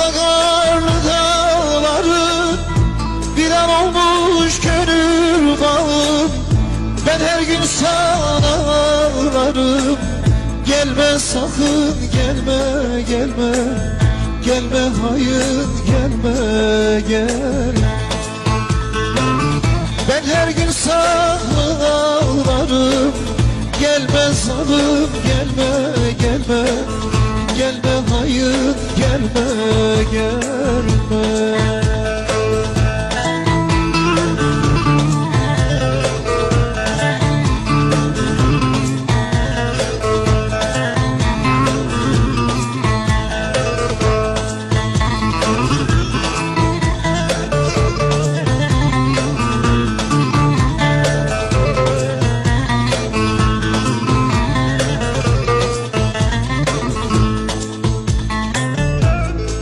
Arada karlı dağların Viran olmuş gönül bağım. Ben her gün sana ağlarım. Gelme sakın gelme gelme. Gelme hayır gelme gel gelme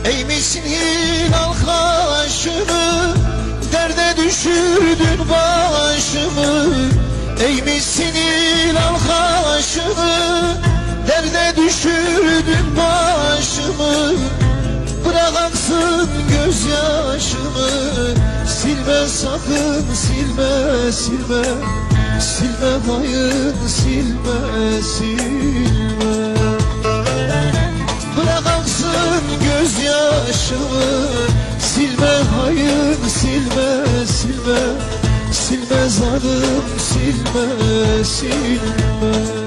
gelme Eğmişsin hilal kaşımı Derde düşürdün başımı. Eğmişsin hilal kaşımı Derde düşürdün başımı. Bırak aksın gözyaşımı Silme sakın silme silme. Silme hayır silme silme gözyaşımı Silme hayır silme silme. Silme zalim silme silme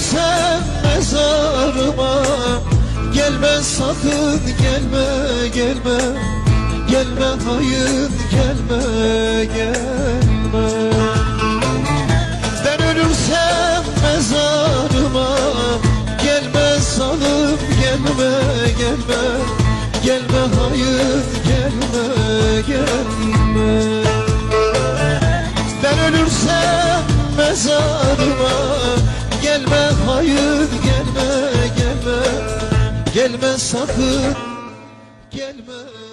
Ben ölürsem mezarıma Gelme sakın gelme gelme. Gelme hayır gelme gelme. Ben ölürsem mezarıma Gelme salım gelme gelme. Gelme hayır gelme gelme. Ben ölürsem mezarıma Hayır gelme gelme. Gelme sakın Gelme.